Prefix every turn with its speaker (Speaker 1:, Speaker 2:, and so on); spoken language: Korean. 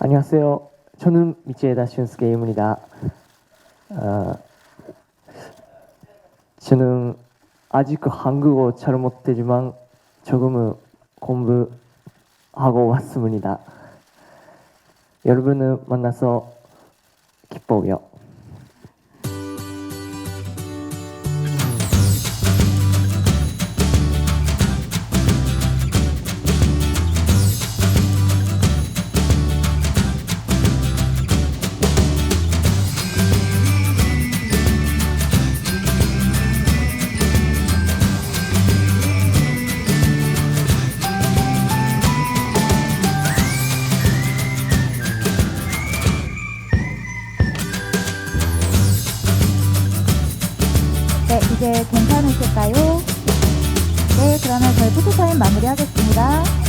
Speaker 1: 안녕하세요. 저는 미치에다 슌스케입니다. 아, 저는 아직 한국어 잘 못되지만 조금은 공부하고 왔습니다. 여러분을 만나서 기뻐요.
Speaker 2: 네, 이제 괜찮으실까요? 네, 그러면 저희 포토타임 마무리하겠습니다.